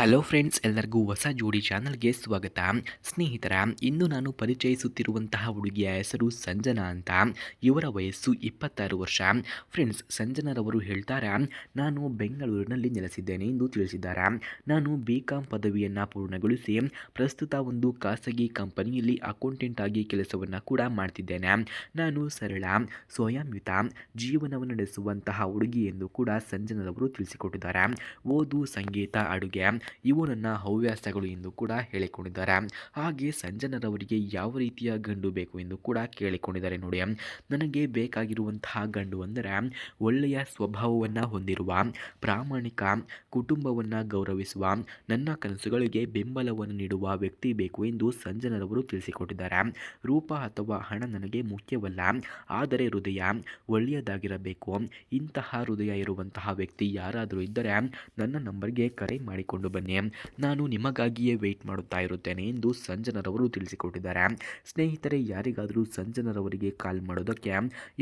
Hello friends ಎಲ್ಲರಿಗೂ ಹೊಸ ಜೋಡಿ ಚಾನಲ್ಗೆ ಸ್ವಾಗತ. ಸ್ನೇಹಿತರ ಇಂದು ನಾನು ಪರಿಚಯಿಸುತ್ತಿರುವಂತಹ ಹುಡುಗಿಯ ಹೆಸರು ಸಂಜನಾ ಅಂತ. ಇವರ ವಯಸ್ಸು ಇಪ್ಪತ್ತಾರು ವರ್ಷ. ಫ್ರೆಂಡ್ಸ್ ಸಂಜನರವರು ಹೇಳ್ತಾರೆ, ನಾನು ಬೆಂಗಳೂರಿನಲ್ಲಿ ನೆಲೆಸಿದ್ದೇನೆ ಎಂದು ತಿಳಿಸಿದ್ದಾರೆ. ನಾನು ಬಿ ಕಾಂ ಪದವಿಯನ್ನು ಪೂರ್ಣಗೊಳಿಸಿ ಪ್ರಸ್ತುತ ಒಂದು ಖಾಸಗಿ ಕಂಪನಿಯಲ್ಲಿ ಅಕೌಂಟೆಂಟ್ ಆಗಿ ಕೆಲಸವನ್ನು ಕೂಡ ಮಾಡ್ತಿದ್ದೇನೆ. ನಾನು ಸರಳ, ಸ್ವಯಂಯುತ ಜೀವನವನ್ನು ನಡೆಸುವಂತಹ ಹುಡುಗಿ ಎಂದು ಕೂಡ ಸಂಜನರವರು ತಿಳಿಸಿಕೊಟ್ಟಿದ್ದಾರೆ. ಓದು, ಸಂಗೀತ, ಅಡುಗೆ ಇವು ನನ್ನ ಹವ್ಯಾಸಗಳು ಎಂದು ಕೂಡ ಹೇಳಿಕೊಂಡಿದ್ದಾರೆ. ಹಾಗೆ ಸಂಜನರವರಿಗೆ ಯಾವ ರೀತಿಯ ಗಂಡು ಬೇಕು ಎಂದು ಕೂಡ ಕೇಳಿಕೊಂಡಿದ್ದಾರೆ ನೋಡಿ. ನನಗೆ ಬೇಕಾಗಿರುವಂತಹ ಗಂಡು ಅಂದರೆ ಒಳ್ಳೆಯ ಸ್ವಭಾವವನ್ನು ಹೊಂದಿರುವ, ಪ್ರಾಮಾಣಿಕ ಕುಟುಂಬವನ್ನು ಗೌರವಿಸುವ, ನನ್ನ ಕನಸುಗಳಿಗೆ ಬೆಂಬಲವನ್ನು ನೀಡುವ ವ್ಯಕ್ತಿ ಬೇಕು ಎಂದು ಸಂಜನರವರು ತಿಳಿಸಿಕೊಟ್ಟಿದ್ದಾರೆ. ರೂಪ ಅಥವಾ ಹಣ ನನಗೆ ಮುಖ್ಯವಲ್ಲ, ಆದರೆ ಹೃದಯ ಒಳ್ಳೆಯದಾಗಿರಬೇಕು. ಇಂತಹ ಹೃದಯ ಇರುವಂತಹ ವ್ಯಕ್ತಿ ಯಾರಾದರೂ ಇದ್ದರೆ ನನ್ನ ನಂಬರ್ಗೆ ಕರೆ ಮಾಡಿಕೊಂಡು ಬನ್ನಿ. ನಾನು ನಿಮಗಾಗಿಯೇ ವೆಯ್ಟ್ ಮಾಡುತ್ತಾ ಇರುತ್ತೇನೆ ಎಂದು ಸಂಜನರವರು ತಿಳಿಸಿಕೊಟ್ಟಿದ್ದಾರೆ. ಸ್ನೇಹಿತರೆ, ಯಾರಿಗಾದರೂ ಸಂಜನರವರಿಗೆ ಕಾಲ್ ಮಾಡೋದಕ್ಕೆ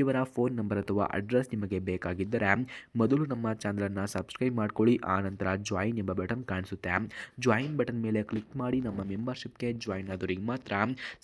ಇವರ ಫೋನ್ ನಂಬರ್ ಅಥವಾ ಅಡ್ರೆಸ್ ನಿಮಗೆ ಬೇಕಾಗಿದ್ದರೆ ಮೊದಲು ನಮ್ಮ ಚಾನಲನ್ನು ಸಬ್ಸ್ಕ್ರೈಬ್ ಮಾಡ್ಕೊಳ್ಳಿ, ಆ ನಂತರ ಜಾಯಿನ್ ಎಂಬ ಬಟನ್ ಕಾಣಿಸುತ್ತೆ. ಜಾಯಿನ್ ಬಟನ್ ಮೇಲೆ ಕ್ಲಿಕ್ ಮಾಡಿ ನಮ್ಮ ಮೆಂಬರ್ಶಿಪ್ಗೆ ಜಾಯಿನ್ ಆದವರಿಗೆ ಮಾತ್ರ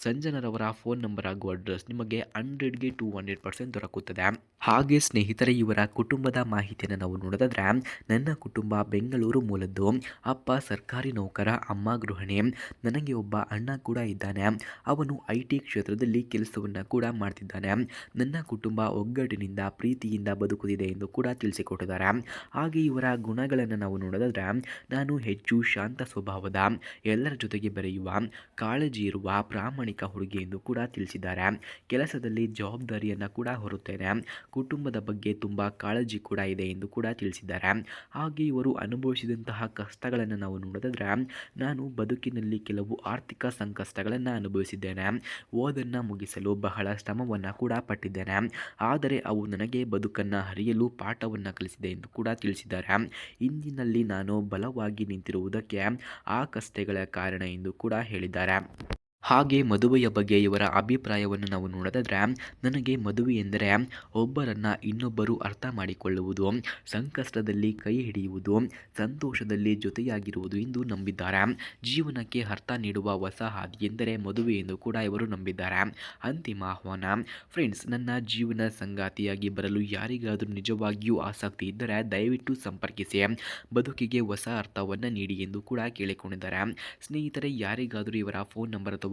ಸಂಜನರವರ ಫೋನ್ ನಂಬರ್ ಹಾಗೂ ಅಡ್ರೆಸ್ ನಿಮಗೆ ಹಂಡ್ರೆಡ್ಗೆ ಟು ಹಂಡ್ರೆಡ್ ಪರ್ಸೆಂಟ್ ದೊರಕುತ್ತದೆ. ಹಾಗೆ ಸ್ನೇಹಿತರೆ, ಇವರ ಕುಟುಂಬದ ಮಾಹಿತಿಯನ್ನು ನಾವು ನೋಡೋದಾದ್ರೆ ನನ್ನ ಕುಟುಂಬ ಬೆಂಗಳೂರು ಮೂಲದ್ದು. ಅಪ್ಪ ಸರ್ಕಾರಿ ನೌಕರ, ಅಮ್ಮ ಗೃಹಿಣಿ, ನನಗೆ ಒಬ್ಬ ಅಣ್ಣ ಕೂಡ ಇದ್ದಾನೆ. ಅವನು ಐ ಟಿ ಕ್ಷೇತ್ರದಲ್ಲಿ ಕೆಲಸವನ್ನು ಕೂಡ ಮಾಡ್ತಿದ್ದಾನೆ. ನನ್ನ ಕುಟುಂಬ ಒಗ್ಗಟ್ಟಿನಿಂದ, ಪ್ರೀತಿಯಿಂದ ಬದುಕುತ್ತಿದೆ ಎಂದು ಕೂಡ ತಿಳಿಸಿಕೊಟ್ಟಿದ್ದಾರೆ. ಹಾಗೆ ಇವರ ಗುಣಗಳನ್ನು ನಾವು ನೋಡೋದಾದ್ರೆ, ನಾನು ಹೆಚ್ಚು ಶಾಂತ ಸ್ವಭಾವದ, ಎಲ್ಲರ ಜೊತೆಗೆ ಬೆರೆಯುವ, ಕಾಳಜಿ ಇರುವ, ಪ್ರಾಮಾಣಿಕ ಹುಡುಗಿ ಎಂದು ಕೂಡ ತಿಳಿಸಿದ್ದಾರೆ. ಕೆಲಸದಲ್ಲಿ ಜವಾಬ್ದಾರಿಯನ್ನು ಕೂಡ ಹೊರುತ್ತೇನೆ. ಕುಟುಂಬದ ಬಗ್ಗೆ ತುಂಬ ಕಾಳಜಿ ಕೂಡ ಇದೆ ಎಂದು ಕೂಡ ತಿಳಿಸಿದ್ದಾರೆ. ಹಾಗೆ ಇವರು ಅನುಭವಿಸಿದಂತಹ ಕಷ್ಟಗಳನ್ನು ನಾವು ನೋಡೋದಾದ್ರೆ ನಾನು ಬದುಕಿನಲ್ಲಿ ಕೆಲವು ಆರ್ಥಿಕ ಸಂಕಷ್ಟಗಳನ್ನು ಅನುಭವಿಸಿದ್ದೇನೆ. ಓದನ್ನು ಮುಗಿಸಲು ಬಹಳ ಶ್ರಮವನ್ನು ಕೂಡ ಪಟ್ಟಿದ್ದೇನೆ. ಆದರೆ ಅವು ನನಗೆ ಬದುಕನ್ನು ಹರಿಯಲು ಪಾಠವನ್ನು ಕಲಿಸಿದೆ ಎಂದು ಕೂಡ ತಿಳಿಸಿದ್ದಾರೆ. ಇಂದಿನಲ್ಲಿ ನಾನು ಬಲವಾಗಿ ನಿಂತಿರುವುದಕ್ಕೆ ಆ ಕಷ್ಟಗಳ ಕಾರಣ ಎಂದು ಕೂಡ ಹೇಳಿದ್ದಾರೆ. ಹಾಗೆ ಮದುವೆಯ ಬಗ್ಗೆ ಇವರ ಅಭಿಪ್ರಾಯವನ್ನು ನಾವು ನೋಡೋದಾದರೆ, ನನಗೆ ಮದುವೆ ಎಂದರೆ ಒಬ್ಬರನ್ನು ಇನ್ನೊಬ್ಬರು ಅರ್ಥ ಮಾಡಿಕೊಳ್ಳುವುದು, ಸಂಕಷ್ಟದಲ್ಲಿ ಕೈ ಹಿಡಿಯುವುದು, ಸಂತೋಷದಲ್ಲಿ ಜೊತೆಯಾಗಿರುವುದು ಎಂದು ನಂಬಿದ್ದಾರೆ. ಜೀವನಕ್ಕೆ ಅರ್ಥ ನೀಡುವ ಹೊಸ ಹಾದಿ ಎಂದರೆ ಮದುವೆ ಎಂದು ಕೂಡ ಇವರು ನಂಬಿದ್ದಾರೆ. ಅಂತಿಮ ಆಹ್ವಾನ, ಫ್ರೆಂಡ್ಸ್, ನನ್ನ ಜೀವನ ಸಂಗಾತಿಯಾಗಿ ಬರಲು ಯಾರಿಗಾದರೂ ನಿಜವಾಗಿಯೂ ಆಸಕ್ತಿ ಇದ್ದರೆ ದಯವಿಟ್ಟು ಸಂಪರ್ಕಿಸಿ. ಬದುಕಿಗೆ ಹೊಸ ಅರ್ಥವನ್ನು ನೀಡಿ ಎಂದು ಕೂಡ ಕೇಳಿಕೊಂಡಿದ್ದಾರೆ. ಸ್ನೇಹಿತರೆ, ಯಾರಿಗಾದರೂ ಇವರ ಫೋನ್ ನಂಬರ್ ಅಥವಾ